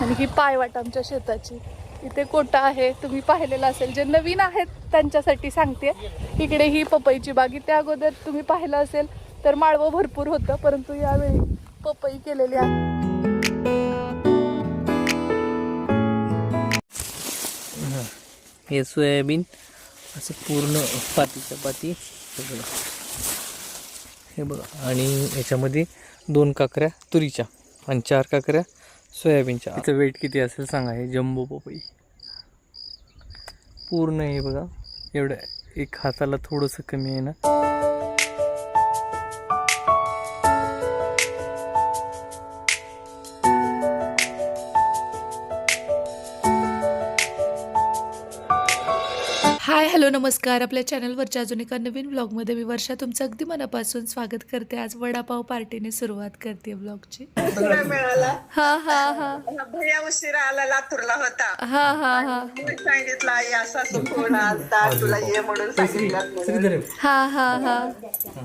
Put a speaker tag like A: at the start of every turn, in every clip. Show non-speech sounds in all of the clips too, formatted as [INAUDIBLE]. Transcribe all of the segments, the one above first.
A: आणि ही पायवाट आमच्या शेताची. इथे कोटा आहे तुम्ही पाहिलेलं असेल. जे नवीन आहेत त्यांच्यासाठी सांगते. इकडे ही पपईची बाग इथे अगोदर तुम्ही पाहिलं असेल तर माळवं भरपूर होतं परंतु यावेळी पपई केलेली आहे.
B: हे सोयाबीन असं पूर्ण पातीच्या पाती हे बघा हे बघा. आणि याच्यामध्ये दोन काकऱ्या तुरीच्या. आणि चार काकऱ्या. सोयाबीनच्या. त्याचं वेट किती असेल सांगा हे जम्बो पपई पूर्ण हे बघा एवढं एक हाताला थोडंसं कमी आहे ना.
A: हॅलो नमस्कार. आपल्या चॅनलवरच्या अजून एका नवीन ब्लॉगमध्ये मी वर्षा. तुमचं अगदी मनापासून स्वागत करते. आज वडापाव पार्टीने सुरुवात करते ब्लॉगची
C: उशिरा मिळाला?
A: हा हा हा.
C: भैया उशिरा आला लातूरला होता.
A: हा हा हा.
C: मी सांगितलं आई असा तू फोन आलता तुला ये म्हणून सांगितलं म्हणून.
A: हा हा हा.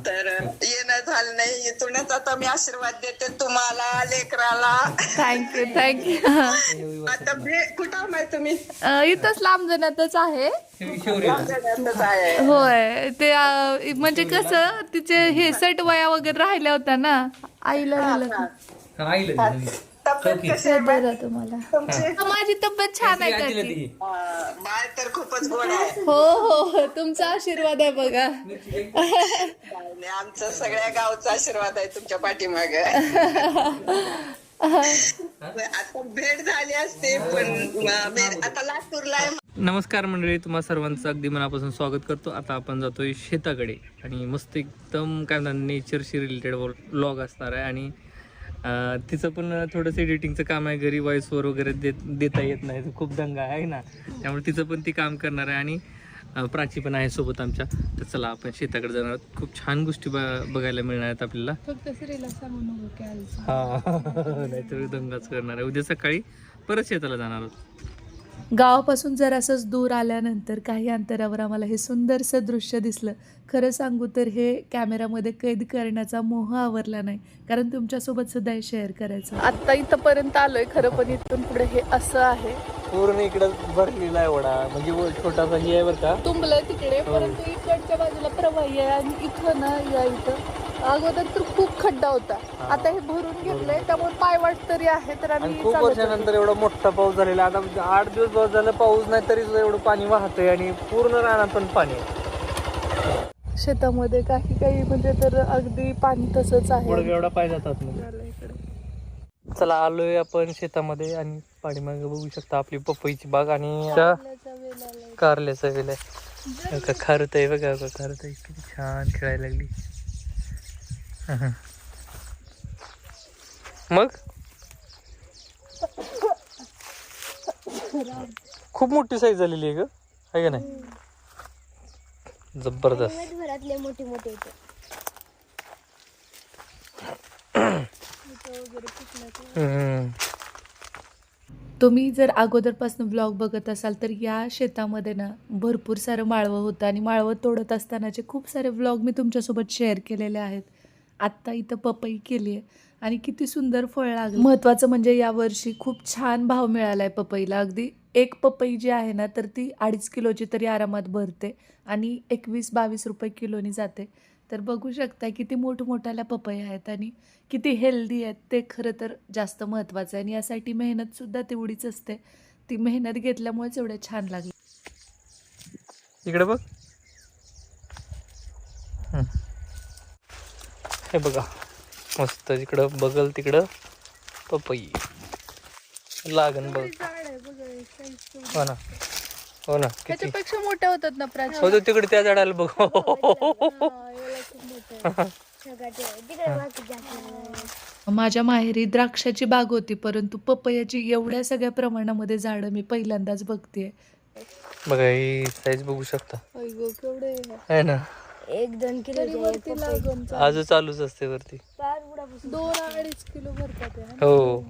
C: तर येणं झालं नाही. इथूनच आता मी आशीर्वाद देते तुम्हाला लेकराला.
A: थँक्यू थँक्यू
C: आता भे कुठं माहिती तुम्ही?
A: इथंच लांब जणातच आहे.
C: आहे
A: होय ते अं, म्हणजे कसं तिचे हे सट वया वगैरे राहिल्या होत्या ना? आईला दिलं
C: तब्येत कशी आहे
A: बरं तुम्हाला.
C: तुमची?
A: माझी तब्येत छान आहे काकी.
C: अं, बाळ तर खूपच गोड आहे.
A: हो हो हो तुमचा आशीर्वाद आहे बघा.
C: आणि आमचा सगळ्या गावचा आशीर्वाद आहे तुमच्या पाठीमाग. [LAUGHS] आता भेट झाली असते पण अं, मी आता लातूरला आहे.
B: नमस्कार मंडळी तुम्हा सर्वांचं अगदी मनापासून स्वागत करतो. आता आपण जातोय शेताकडे. आणि मस्त एकदम काय म्हणतात नेचरशी रिलेटेड व्लॉग असणार आहे. आणि अं, तिचं पण थोडंसं एडिटिंगचं काम आहे. घरी व्हॉइस ओव्हर वगैरे देत देता येत नाही. तर खूप दंगा आहे ना? त्यामुळे तिचं पण ती काम करणार आहे. आणि अं, प्राची पण आहे सोबत आमच्या. तर चला आपण शेताकडे जाणार आहोत. खूप छान गोष्टी बघायला मिळणार आहेत आपल्याला. हा नाहीतर दंगाच करणार आहे. उद्या सकाळी परत शेताला जाणार आहोत.
A: गावापासून जर असंच दूर आल्यानंतर काही अंतरावर आम्हाला हे सुंदरसं दृश्य दिसलं. खरं सांगू तर हे कॅमेरामध्ये कैद करण्याचा मोह आवरला नाही. कारण तुमच्यासोबत सुद्धा हे शेअर करायचं आत्ता इथंपर्यंत आलोय खरं पण इथून पुढे हे असं आहे.
B: पूर्ण इकडं भरलेला आहे वडा. म्हणजे व- छोटासा हे आहे बरं का?
A: तुंबलंय तिकडे परंतु इकडच्या बाजूला प्रवाही आहे आणि इथं ना या इथं. अगोदर तर खूप खड्डा होता. आता हे भरून घेतलंय त्यामुळे पायवाट तरी आहे तर
B: आणि
A: आम्ही
B: खूप
A: चालत होतो.
B: वर्षानंतर एवढा मोठा पाऊस झालेला. आता आठ दिवस पाऊस झाला पाऊस नाही तरी सुद्धा एवढं पाणी वाहतंय आणि पूर्ण रानात पण पाणी आहे.
A: शेतामध्ये काही काही म्हणजे तर अगदी पाणी तसंच आहे.
B: एवढा पाहिजे जातात
A: झालं इकडे.
B: चला आलोय आपण शेतामध्ये आणि पाठीमागे बघू शकता आपली पपईची बाग आणि त्या कारल्याचा वेल आहे. बघा, खारुत आहे बघा बघा खारुत आहे. किती छान खेळायला लागली. मग? खूप मोठी साईज झालेली आहे ग. आहे का नाही? जबरदस्त.
D: घरातले मोठे मोठे येते.
B: हम्म.
A: तुम्ही जर अगोदरपासून ब्लॉग बघत असाल तर या शेतामध्ये ना भरपूर सारं माळवं होतं आणि माळवं तोडत असतानाचे खूप सारे ब्लॉग मी तुमच्यासोबत शेअर केलेले आहेत. आत्ता इथं पपई केली आहे. आणि किती सुंदर फळ लागलं. महत्त्वाचं म्हणजे यावर्षी खूप छान भाव मिळाला आहे पपईला. अगदी एक पपई जी आहे ना तर ती अडीच किलोची तरी आरामात भरते आणि एकवीस बावीस रुपये किलोनी जाते. तर बघू शकता किती मोठमोठ्याल्या पपई आहेत आणि किती हेल्दी आहेत. ते खरं तर जास्त महत्त्वाचं आहे आणि यासाठी मेहनतसुद्धा तेवढीच असते. ती मेहनत घेतल्यामुळेच एवढे छान लागले
B: इकडे बघ. हे बघा मस्त इकडं बगल तिकडं पपई. लागन बघ. हो ना हो ना किती.
A: त्याच्यापेक्षा मोठ्या होतात ना प्राची
B: हो तो तिकडे त्या झाडाला बघ.
A: माझ्या माहेरी द्राक्षाची बाग होती परंतु पपयाची एवढ्या सगळ्या प्रमाणामध्ये झाडं मी पहिल्यांदाच बघतेय.
B: बघा ही साईज बघू शकता.
A: केवढे
B: आहे ना?
D: एक दोन किलो
B: आजू चालूच असते वरती.
A: दोन अडीच किलो भरतात
B: हो.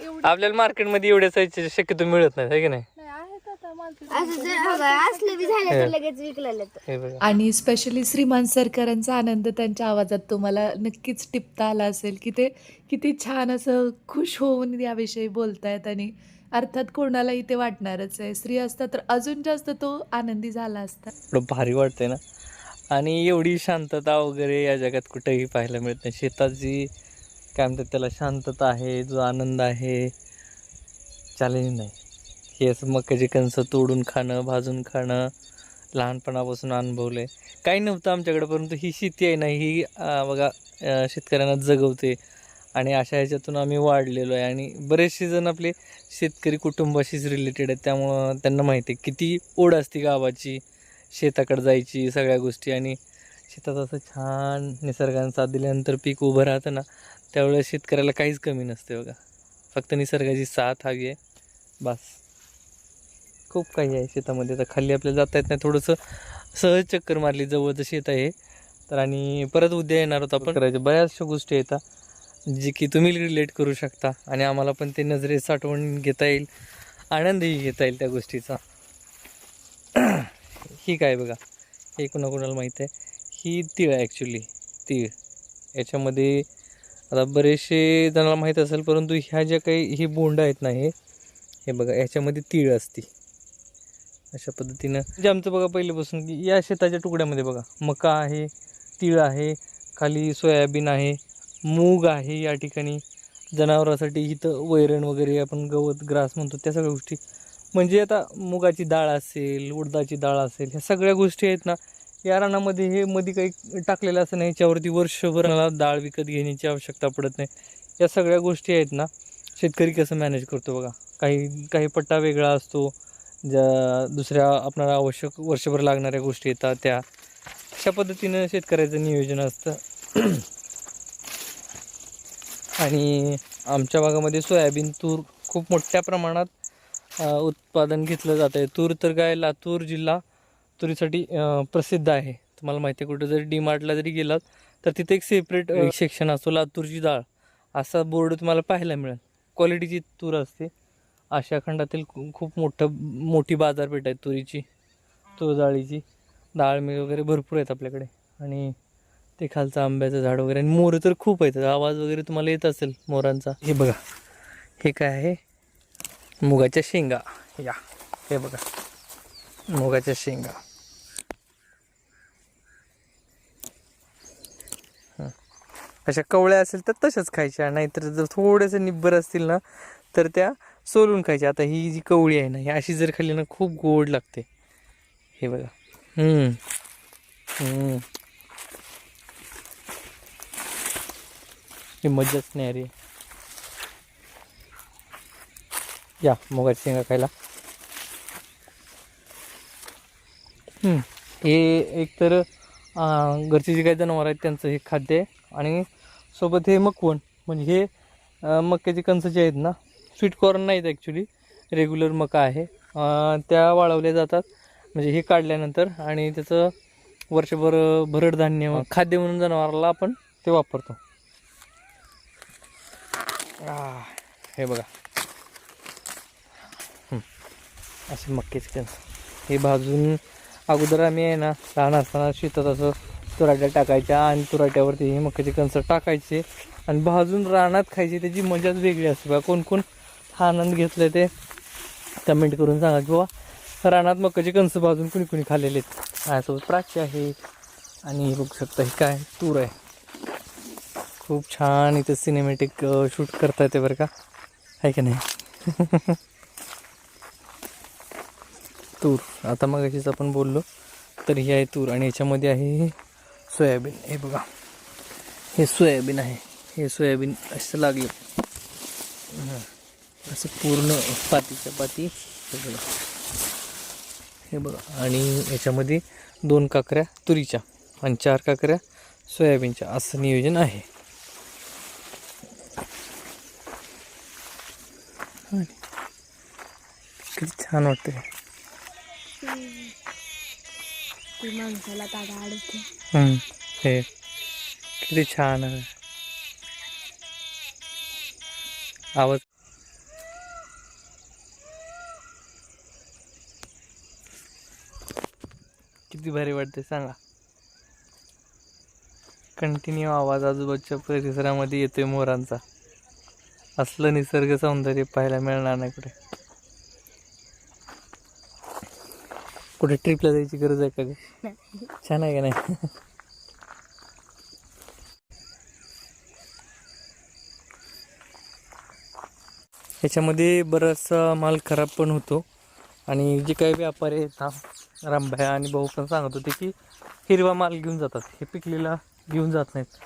A: एवढी
B: आपल्याला मार्केटमध्ये एवढ्या साईजचे शक्यतो मिळत नाही है की नाही?
A: नाही आहेत आता
D: असं जर बघा, असलं बी झालं तर लगेच विकलेलं
B: हे बघा.
A: आणि स्पेशली श्रीमान सरकारांचा आनंद त्यांच्या आवाजात तुम्हाला नक्कीच टिपता आला असेल की ते किती छान असं खुश होऊन याविषयी बोलतायत आणि अर्थात कोणालाही ते वाटणारच आहे. स्त्री असता तर अजून जास्त तो आनंदी झाला असता.
B: एवढं भारी वाटतंय ना. आणि एवढी शांतता वगैरे या जगात कुठेही पाहायला मिळत नाही. शेतात जी काय म्हणतात त्याला शांतता आहे जो आनंद आहे चॅलेंज नाही. हे असं मक्याची कणसं तोडून खाणं भाजून खाणं लहानपणापासून अनुभवलं आहे काही नव्हतं आमच्याकडे परंतु ही शेती आहे ना ही बघा शेतकऱ्यांना जगवते. आणि अशा ह्याच्यातून आम्ही वाढलेलो आहे. आणि बरेचसे जण आपले शेतकरी कुटुंबाशीच रिलेटेड आहेत. त्यामुळं त्यांना माहिती आहे किती ओढ असते गावाची शेताकडे जायची सगळ्या गोष्टी. आणि शेतात असं छान निसर्गाने साथ दिल्यानंतर पीक उभं राहतं ना त्यावेळेस शेतकऱ्याला काहीच कमी नसते बघा. फक्त निसर्गाची साथ हवी आहे. बस. खूप काही आहे शेतामध्ये. तर खाली आपल्याला जाता येत नाही. थोडंसं सहज चक्कर मारली. जवळचं शेत आहे तर आणि परत उद्या येणार होतं आपण. करायचं बऱ्याचशा गोष्टी येतात जी की तुम्ही रिलेट करू शकता आणि आम्हाला पण ते नजरेत साठवून घेता येईल आनंदही घेता येईल त्या गोष्टीचा. [CLEARS THROAT] ही काय बघा हे कोणाकोणाला माहीत आहे? ही तीळ आहे ॲक्च्युली तीळ. याच्यामध्ये आता बरेचसे जणांना माहीत असेल परंतु ह्या ज्या काही ही बोंड आहेत ना हे हे बघा याच्यामध्ये तीळ असते. अशा पद्धतीनं म्हणजे आमचं बघा पहिलेपासून की या शेताच्या तुकड्यामध्ये बघा मका आहे तीळ आहे खाली सोयाबीन आहे मूग आहे या ठिकाणी. जनावरांसाठी इथं वैरण वगैरे आपण गवत ग्रास म्हणतो त्या सगळ्या गोष्टी. म्हणजे आता मुगाची डाळ असेल उडदाची डाळ असेल ह्या सगळ्या गोष्टी आहेत ना या रानामध्ये हे मध्ये काही टाकलेलं असं नाही याच्यावरती वर्षभर मला डाळ विकत घेण्याची आवश्यकता पडत नाही. या सगळ्या गोष्टी आहेत ना शेतकरी कसं मॅनेज करतो बघा. काही काही पट्टा वेगळा असतो ज्या दुसऱ्या आपणाला आवश्यक वर्षभर लागणाऱ्या गोष्टी येतात त्या. अशा पद्धतीनं शेतकऱ्याचं नियोजन असतं. आणि आमच्या भागामध्ये सोयाबीन तूर खूप मोठ्या प्रमाणात उत्पादन घेतलं जातं आहे. तूर तर काय लातूर जिल्हा तुरीसाठी प्रसिद्ध आहे. तुम्हाला माहिती आहे कुठं जरी डी मार्टला जरी गेलात तर तिथे एक सेपरेट सेक्शन असतो लातूरची डाळ. असा बोर्ड तुम्हाला पाहायला मिळेल. क्वालिटीची तूर असते. आशिया खंडातील खूप मोठं मोठी बाजारपेठ आहे तुरीची तूर डाळीची डाळ मिळ वगैरे भरपूर आहेत आपल्याकडे. आणि ते खालचं आंब्याचं झाड वगैरे आणि मोर तर खूप आहेत. आवाज वगैरे तुम्हाला येत असेल मोरांचा. हे बघा. हे काय आहे? मुगाच्या शेंगा. या. हे बघा. मुगाच्या शेंगा. अशा कवळ्या असेल तर तशाच खायच्या. नाहीतर जर थोडेसे निब्बर असतील ना तर त्या सोलून खायच्या. आता ही जी कवळी आहे ना ही अशी जर खाल्ली ना खूप गोड लागते. हे बघा. हम्म हम्म ही मज्जाच नाही अरे या मुगाची शेंगा खायला. हे एक तर घरचे जे काही जनावर आहेत त्यांचं हे खाद्य आहे. आणि सोबत हे मकवण म्हणजे हे मक्याचे कणसं जे आहेत ना स्वीट कॉर्न नाहीत ॲक्च्युली रेग्युलर मका आहे. त्या वाळवल्या जातात म्हणजे हे काढल्यानंतर आणि त्याचं वर्षभर भरड धान्य खाद्य म्हणून जनावराला आपण ते वापरतो. हे बघा. असे मक्याचे कणस हे भाजून अगोदर आम्ही आहे ना लहान असताना शेतात असं तुराट्या टाकायच्या आणि तुराट्यावरती हे मक्याचे कणसं टाकायचे आणि भाजून रानात खायचे त्याची मजाच वेगळी असते बघा. कोण कोण हा आनंद घेतलाय ते कमेंट करून सांगा किंवा रानात मक्याचे कणसं भाजून कुणी कुणी खाल्लेले आहेत. माझ्यासोबत प्राची आहे आणि बघू शकता हे काय तूर आहे. खूप छान इथं सिनेमॅटिक शूट करता येते बरं का? आहे की नाही? [LAUGHS] तूर. आता मग अशीच आपण बोललो तर ही आहे तूर. आणि याच्यामध्ये आहे सोयाबीन. हे बघा. हे सोयाबीन आहे. हे सोयाबीन असं लागले. असं पूर्ण पातीच्या पाती. हे बघा. हे बघा. आणि याच्यामध्ये दोन काकऱ्या तुरीच्या आणि चार काकऱ्या सोयाबीनच्या. असं नियोजन आहे. किती छान वाटतं
D: ती माणसाला तागा अडवते
B: हम्म, हे. किती छान आहे. आवाज. किती भारी वाटते सांगा. कंटिन्यू आवाज आजूबाजूच्या परिसरामध्ये येतोय मोरांचा. असलं निसर्ग सौंदर्य पाहायला मिळणार नाही कुठे. कुठे ट्रिपला जायची गरज आहे का छान आहे का नाही? ह्याच्यामध्ये बराचसा माल खराब पण होतो. आणि जे काही व्यापारी आहेत रामभाया आणि भाऊ पण सांगत होते की हिरवा माल घेऊन जातात. हे पिकलेला घेऊन जात नाहीत.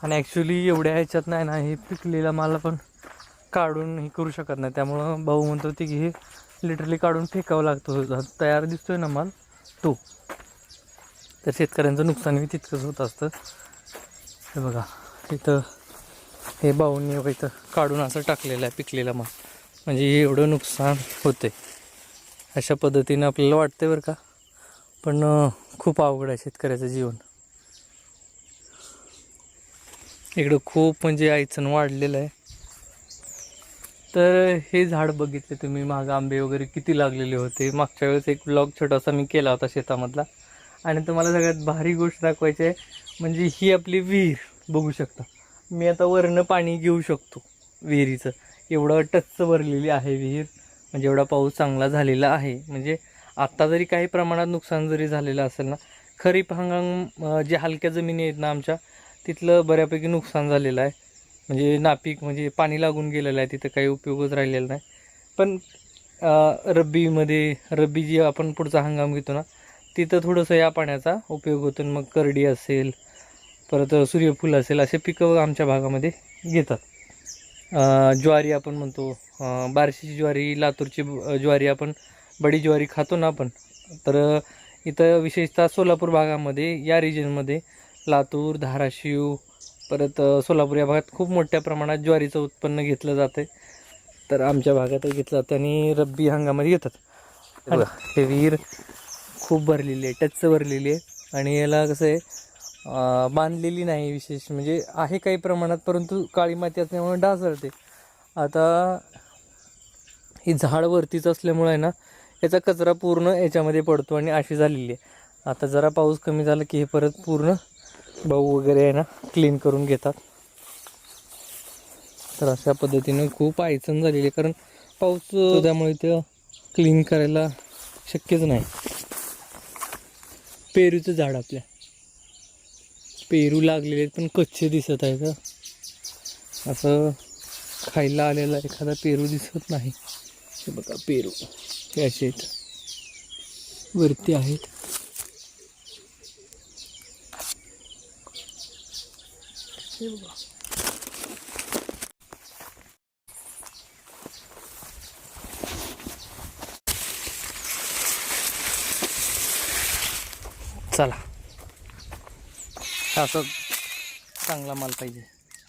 B: आणि ॲक्च्युली एवढ्या ह्याच्यात नाही ना हे पिकलेला माल पण काढून हे करू शकत नाही. त्यामुळं भाऊ म्हणत होती की हे लिटरली काढून फेकावं लागतं. हो, तयार दिसतोय ना माल? तो. तर शेतकऱ्यांचं नुकसानही तितकंच होत असतं. हे बघा इथं हे भाऊंनी इथं काढून असं टाकलेलं आहे पिकलेला माल. म्हणजे एवढं नुकसान होते अशा पद्धतीनं आपल्याला वाटते बरं का? पण खूप अवघड आहे शेतकऱ्याचं जीवन. इकडं खूप म्हणजे आईचण वाढलेलं आहे. तर हे झाड बघितले तुम्ही मागं आंबे वगैरे किती लागलेले होते. मागच्या वेळेस एक ब्लॉग छोटासा मी केला होता शेतामधला. आणि तुम्हाला सगळ्यात भारी गोष्ट दाखवायची आहे म्हणजे ही आपली विहीर बघू शकता. मी आता वरनं पाणी घेऊ शकतो विहिरीचं. एवढं टच्च भरलेली आहे विहीर म्हणजे एवढा पाऊस चांगला झालेला आहे. म्हणजे आत्ता जरी काही प्रमाणात नुकसान जरी झालेलं असेल ना खरीप हंगाम जे हलक्या जमिनी आहेत ना आमच्या तिथलं बऱ्यापैकी नुकसान झालेलं आहे. म्हणजे नापीक म्हणजे पाणी लागून गेलेलं आहे तिथं काही उपयोगच राहिलेला नाही. पण रब्बीमध्ये रब्बी जी आपण पुढचा हंगाम घेतो ना तिथं थोडंसं या पाण्याचा उपयोग होतो आणि मग करडी असेल परत सूर्यफूल असेल असे पिकं आमच्या भागामध्ये घेतात ज्वारी आपण म्हणतो बारशीची बार्शीची ज्वारी लातूरची ज्वारी आपण बडी ज्वारी खातो ना आपण तर इथं विशेषतः सोलापूर भागामध्ये या रिजनमध्ये लातूर धाराशिव परत सोलापूर या भागात खूप मोठ्या प्रमाणात ज्वारीचं उत्पन्न घेतलं जातं आहे तर आमच्या भागातही घेतलं जातं आणि रब्बी हंगामात घेतात हे बघा, हे विहीर खूप भरलेली आहे टच भरलेली आहे. आणि याला कसं आहे बांधलेली नाही विशेष म्हणजे आहे काही प्रमाणात परंतु काळी माती असल्यामुळे ढासळते. आता ही झाड वरतीच असल्यामुळे आहे ना याचा कचरा पूर्ण याच्यामध्ये पडतो आणि अशी झालेली आहे. आता जरा पाऊस कमी झाला की हे परत पूर्ण भाऊ वगैरे आहे ना क्लीन करून घेतात. तर अशा पद्धतीनं खूप अडचण झालेली आहे. कारण पाऊस त्यामुळे ते क्लीन करायला शक्यच नाही. पेरूचं झाड आपल्या. पेरू लागलेले आहेत पण कच्चे दिसत आहे का असं खायला आलेला एखादा पेरू दिसत नाही. हे बघा पेरू. हे असे आहेत. वरती आहेत. हे बघा चला. हा असं चांगला माल पाहिजे.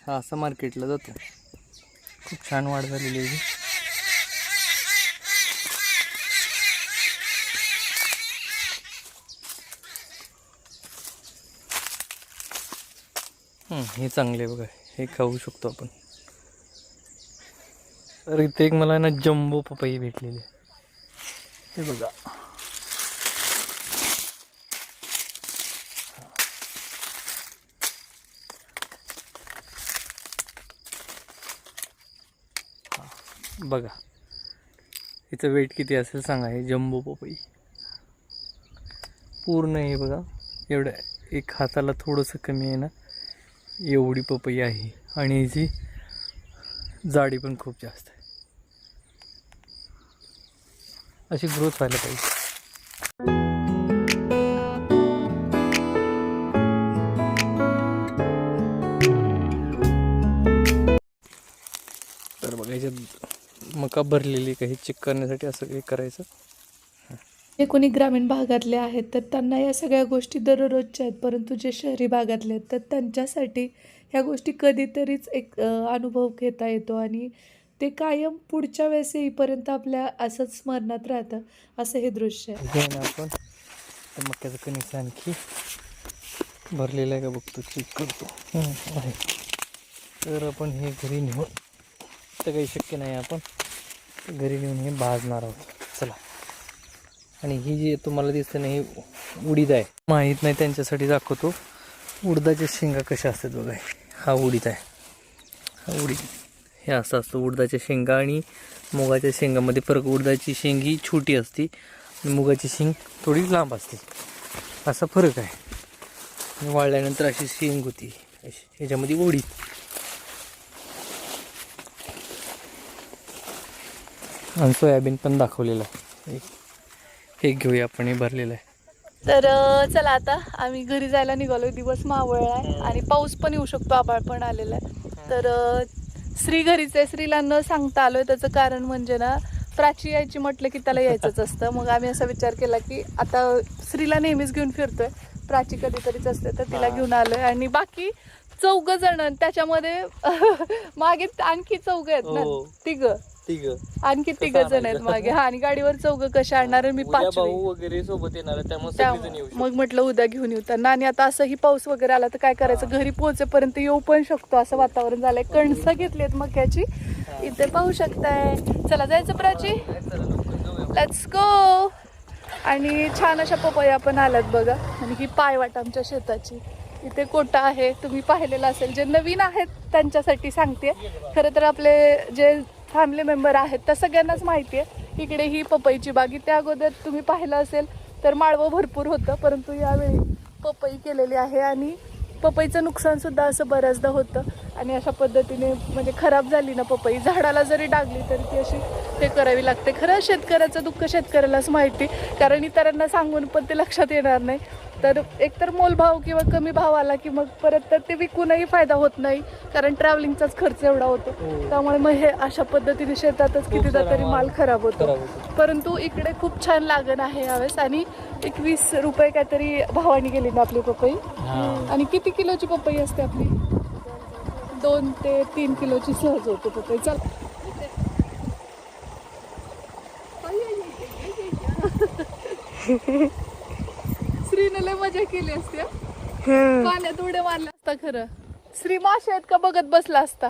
B: हा असं मार्केटला जातो खूप छान वाढ झालेली आहे हे चांगले आहे बघा. हे खाऊ शकतो आपण. तर इथे एक मला ना जम्बो पपई भेटलेली आहे. हे बघा. बघा. हिचं वेट किती असेल सांगा हे जम्बो पपई. पूर्ण हे बघा. एवढं एक हाताला थोडंसं कमी आहे ना. एवढी पपई आहे आणि याची जाडी पण खूप जास्त आहे. अशी ग्रोथ व्हायला पाहिजे. तर बघा ह्याच्यात मका भरलेली काही चेक करण्यासाठी असं काही करायचं.
A: जे कोणी ग्रामीण भागातले आहेत तर त्यांना या सगळ्या गोष्टी दररोजच्या आहेत. परंतु जे शहरी भागातले आहेत तर त्यांच्यासाठी ह्या गोष्टी कधीतरीच एक अनुभव घेता येतो. आणि ते कायम पुढच्या वेळेस येईपर्यंत आपल्या असंच स्मरणात राहतं. असं हे दृश्य आहे.
B: आपण मक्याचं कणिस आणखी भरलेलं आहे का? बघतो चेक करतो. आहे. तर आपण हे घरी नेऊन तर काही शक्य नाही आपण घरी नेऊन हे भाजणार आहोत. आणि ही जी तुम्हाला दिसते ना ही उडीद आहे. माहीत नाही त्यांच्यासाठी दाखवतो. उडदाच्या शेंगा कशा असतात बघा. हा उडीद आहे. हा उडीद. हे असं असतं उडदाच्या शेंगा आणि मुगाच्या शेंगामध्ये फरक. उडदाची शेंग ही छोटी असते आणि मुगाची शेंग थोडी लांब असते. असा फरक आहे. वाळल्यानंतर अशी शेंग होती. अशी ह्याच्यामध्ये उडीद. आणि सोयाबीन पण दाखवलेलं आहे. एक- हे घेऊया आपण हे भरलेलं आहे.
A: तर चला आता आम्ही घरी जायला निघालो दिवस मावळला आहे आणि पाऊस पण येऊ शकतो आभाळ पण आलेला आहे. तर श्री घरीच आहे. श्रीला न सांगता आलोय. त्याचं कारण म्हणजे ना प्राची यायची म्हटलं की त्याला यायचंच असतं. मग आम्ही असा विचार केला की आता श्रीला नेहमीच घेऊन फिरतोय. प्राची कधीतरीच असते तर तिला घेऊन आलोय. आणि बाकी चौघ जण त्याच्यामध्ये [LAUGHS] मागे आणखी चौघ आहेत ना
B: हो.
A: तिघ.
B: तिघ.
A: आणखी तिघ जण आहेत मागे. हा आणि गाडीवर चौघ कशा आणणार आणि मी
B: उद्या
A: पाचवी.
B: भाऊ वगैरे सोबत येणार आहे त्यामुळे सगळेजण
A: मग म्हटलं उद्या घेऊन येऊ. त्यांना आणि आता असंही पाऊस वगैरे आला तर काय करायचं? घरी पोहोचेपर्यंत येऊ पण शकतो असं वातावरण झालंय. कणसं घेतलीत मक्याची. इथे पाहू शकताय. चला जायचं प्राची? लेट्स गो आणि छान अशा पपया पण आल्यात बघा. आणि ही पायवाट आमच्या शेताची. इथे कोटा आहे. तुम्ही पाहिलेलं असेल. जे नवीन आहेत त्यांच्यासाठी सांगते. खरं तर आपले जे फॅमिली मेंबर आहेत त्या सगळ्यांनाच माहिती आहे इकडे ही पपईची बाग इथे अगोदर तुम्ही पाहिलं असेल तर माळवं भरपूर होतं परंतु यावेळी पपई केलेली आहे आणि पपईचं नुकसानसुद्धा असं बऱ्याचदा होतं. आणि अशा पद्धतीने म्हणजे खराब झाली ना पपई. झाडाला जरी डागली तरी ती अशी हे करावी लागते. खरं शेतकऱ्याचं दुःख शेतकऱ्यालाच माहिती. कारण इतरांना सांगून पण ते लक्षात येणार नाही. तर एकतर मोलभाव किंवा कमी भाव आला की मग परत तर ते विकूनही फायदा होत नाही. कारण ट्रॅव्हलिंगचाच खर्च एवढा होतो. त्यामुळे मग हे अशा पद्धतीने शेतातच कितीदा तरी
B: माल
A: खराब होतो. परंतु इकडे खूप छान लागण आहे यावेळेस. आणि एक वीस रुपये काहीतरी भावाने गेली ना आपली पपई? आणि किती किलोची पपई असते आपली? दोन ते तीन किलोची सहज होते पपई चल. श्रीने लय मजा केली असते. हं. पाण्यात उड्या मारल्या असता खरं. श्री मासे आहेत का बघत बसला असता?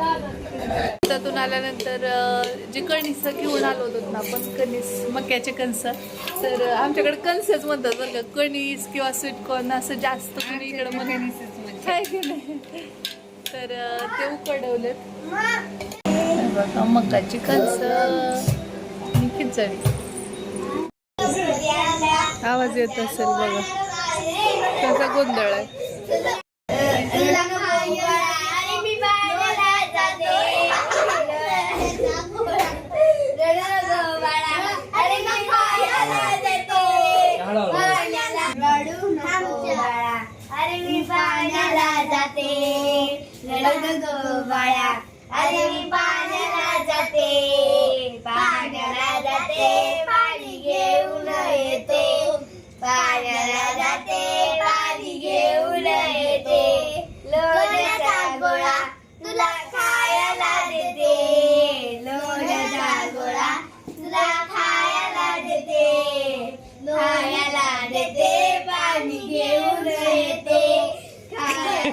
A: शेतातून आल्यानंतर जे कणीस घेऊन आलो होतो ना आपण कणीस मक्याचे कणस तर आमच्याकडे कणसच म्हणतात बरं का कणीस किंवा स्वीट कॉर्न असं जास्त तुम्ही इकडे म्हणून काय की नाही. तर ते उकडवलेत. मकाची कणस आणि खिचडी. आवाज येत असेल बघा. त्याचा गोंधळ आहे.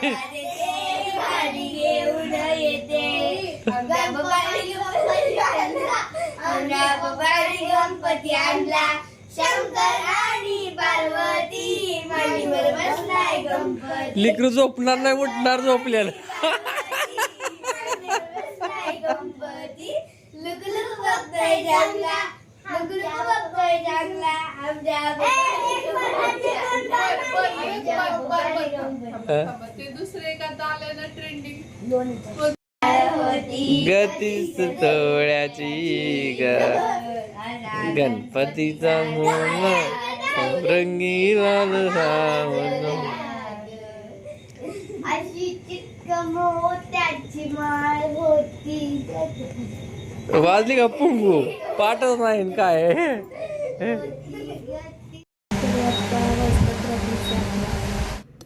D: घेऊन येते गणपती आणला शंकर आणि पार्वती मांडीवर बसलाय गणपती
B: लेकरू झोपणार नाही उठणार झोपलेलं.
D: बसलाय गणपती लुक लुक बघतोय जंगला लुक लुक बघतोय जंगला आमच्या बाबाने गणपती आणला. आमच्या बाबाने गणपती
B: अं?
A: ते
E: गतीस तोळ्याची ग. गणपतीचा मोन रंगीला सावन वाजली का पुंगू? पाठच नाही काय.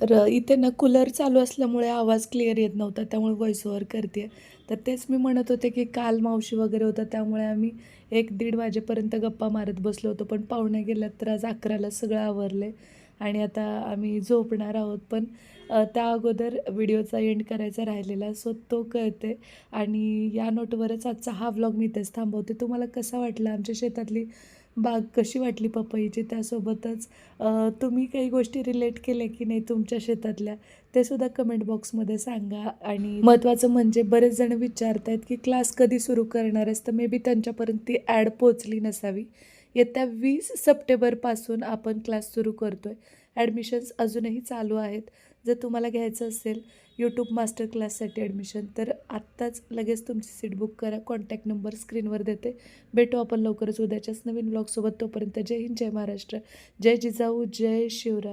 F: तर इथे ना कूलर चालू असल्यामुळे आवाज क्लिअर येत नव्हता त्यामुळे व्हॉइस ओव्हर करते तर तेच मी म्हणत होते की काल मावशी वगैरे होता त्यामुळे आम्ही एक दीड वाजेपर्यंत गप्पा मारत बसलो होतो पण पाहुणे गेल्यात तर आज अकराला सगळं आवरले आणि आता आम्ही झोपणार आहोत. पण त्या अगोदर व्हिडिओचा एंड करायचा राहिलेला सो तो कळते आणि या नोटवरच आजचा हा व्लॉग मी इथेच थांबवते. तुम्हाला कसा वाटला आमच्या शेतातली बाग कशी वाटली पपईची त्यासोबतच तुम्ही काही गोष्टी रिलेट केल्या की नाही तुमच्या शेतातल्या ते सुद्धा कमेंट बॉक्समध्ये सांगा. आणि महत्त्वाचं म्हणजे बरेच जण विचारत आहेत की क्लास कधी सुरू करणार आहेस? तर मे बी त्यांच्यापर्यंत ती ॲड पोचली नसावी. येत्या वीस सप्टेंबरपासून आपण क्लास सुरू करतो आहे ॲडमिशन्स अजूनही चालू आहेत. जर तुम्हाला घ्यायचं असेल यूट्यूब मास्टर क्लाससाठी ॲडमिशन तर आत्ताच लगेच तुमची सीट बुक करा. कॉन्टॅक्ट नंबर स्क्रीनवर देते. भेटू आपण लवकरच उद्याच्याच नवीन ब्लॉगसोबत तोपर्यंत जय हिंद जय महाराष्ट्र. जय जिजाऊ जय शिवराय.